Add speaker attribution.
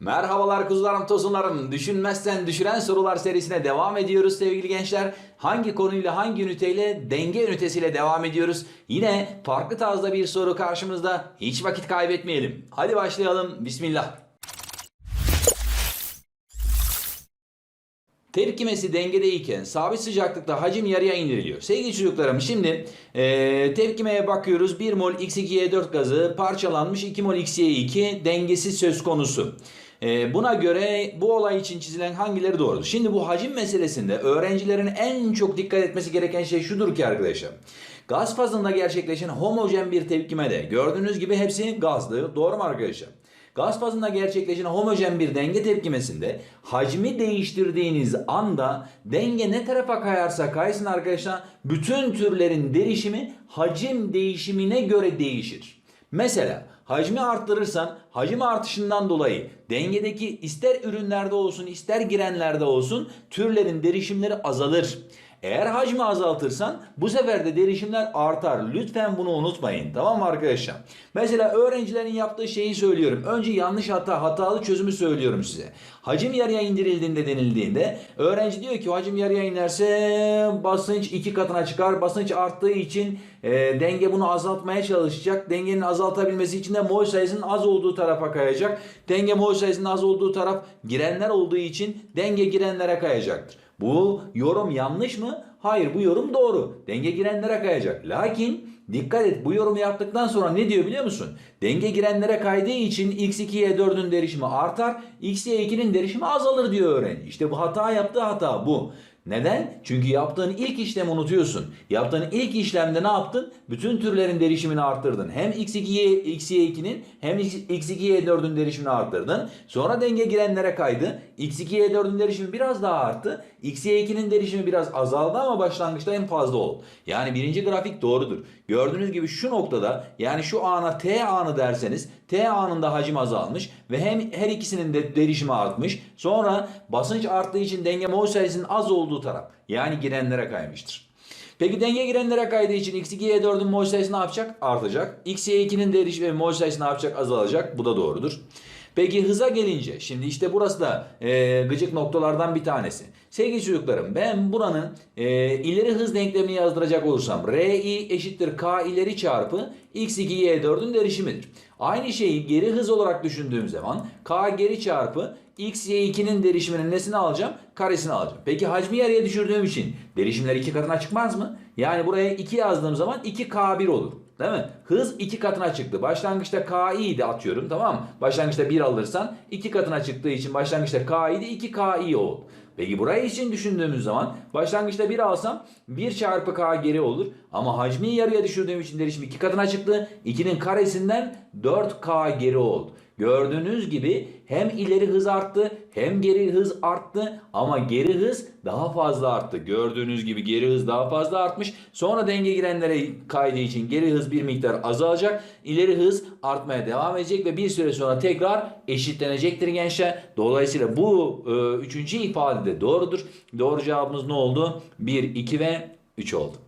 Speaker 1: Merhabalar kuzularım tosunlarım. Düşünmezsen düşüren sorular serisine devam ediyoruz sevgili gençler. Hangi konuyla hangi üniteyle denge ünitesiyle devam ediyoruz. Yine farklı tarzda bir soru karşımızda. Hiç vakit kaybetmeyelim. Hadi başlayalım. Bismillah. Tepkimesi dengedeyken sabit sıcaklıkta hacim yarıya indiriliyor. Sevgili çocuklarım şimdi e, tepkimeye bakıyoruz. 1 mol X2Y4 gazı parçalanmış 2 mol XY2 dengesi söz konusu. E, buna göre bu olay için çizilen hangileri doğrudur? Şimdi bu hacim meselesinde öğrencilerin en çok dikkat etmesi gereken şey şudur ki arkadaşlar. Gaz fazında gerçekleşen homojen bir tepkimede gördüğünüz gibi hepsi gazlı. Doğru mu arkadaşlar? Gaz fazında gerçekleşen homojen bir denge tepkimesinde hacmi değiştirdiğiniz anda denge ne tarafa kayarsa kaysın arkadaşlar bütün türlerin derişimi hacim değişimine göre değişir. Mesela hacmi arttırırsan hacim artışından dolayı dengedeki ister ürünlerde olsun ister girenlerde olsun türlerin derişimleri azalır. Eğer hacmi azaltırsan bu sefer de derişimler artar. Lütfen bunu unutmayın. Tamam mı arkadaşlar? Mesela öğrencilerin yaptığı şeyi söylüyorum. Önce yanlış hata, hatalı çözümü söylüyorum size. Hacim yarıya indirildiğinde denildiğinde öğrenci diyor ki hacim yarıya inerse basınç iki katına çıkar. Basınç arttığı için e, denge bunu azaltmaya çalışacak. Dengenin azaltabilmesi için de mol sayısının az olduğu tarafa kayacak. Denge mol sayısının az olduğu taraf girenler olduğu için denge girenlere kayacaktır. Bu yorum yanlış mı? Hayır bu yorum doğru. Denge girenlere kayacak. Lakin dikkat et bu yorumu yaptıktan sonra ne diyor biliyor musun? Denge girenlere kaydığı için x2y4'ün derişimi artar, xy2'nin derişimi azalır diyor öğrenci. İşte bu hata yaptığı hata bu. Neden? Çünkü yaptığın ilk işlemi unutuyorsun. Yaptığın ilk işlemde ne yaptın? Bütün türlerin derişimini arttırdın. Hem x2y, xy2'nin hem x2y4'ün derişimini arttırdın. Sonra denge girenlere kaydı. x2y4'ün derişimi biraz daha arttı. xy2'nin derişimi biraz azaldı ama başlangıçta en fazla oldu. Yani birinci grafik doğrudur. Gördüğünüz gibi şu noktada yani şu ana T anı derseniz T anında hacim azalmış ve hem her ikisinin de derişimi artmış. Sonra basınç arttığı için denge mol sayısının az olduğu taraf yani girenlere kaymıştır. Peki denge girenlere kaydığı için x2y4'ün mol sayısı ne yapacak? Artacak. xy2'nin derişimi mol sayısı ne yapacak? Azalacak. Bu da doğrudur. Peki hıza gelince şimdi işte burası da e, gıcık noktalardan bir tanesi. Sevgili çocuklarım ben buranın e, ileri hız denklemini yazdıracak olursam Ri eşittir K ileri çarpı x2y4'ün derişimidir. Aynı şeyi geri hız olarak düşündüğüm zaman K geri çarpı x y2'nin derişiminin nesini alacağım? Karesini alacağım. Peki hacmi yarıya düşürdüğüm için derişimler iki katına çıkmaz mı? Yani buraya 2 yazdığım zaman 2K1 olur. Değil mi? Hız iki katına çıktı. Başlangıçta de atıyorum tamam mı? Başlangıçta 1 alırsan iki katına çıktığı için başlangıçta K'yi de 2K'yi oldu. Peki burayı için düşündüğümüz zaman başlangıçta 1 alsam 1 çarpı K geri olur. Ama hacmi yarıya düşürdüğüm için derişim iki katına çıktı. 2'nin karesinden 4K geri oldu. Gördüğünüz gibi hem ileri hız arttı hem geri hız arttı ama geri hız daha fazla arttı. Gördüğünüz gibi geri hız daha fazla artmış. Sonra denge girenlere kaydığı için geri hız bir miktar azalacak. İleri hız artmaya devam edecek ve bir süre sonra tekrar eşitlenecektir gençler. Dolayısıyla bu e, üçüncü ifade de doğrudur. Doğru cevabımız ne oldu? 1, 2 ve 3 oldu.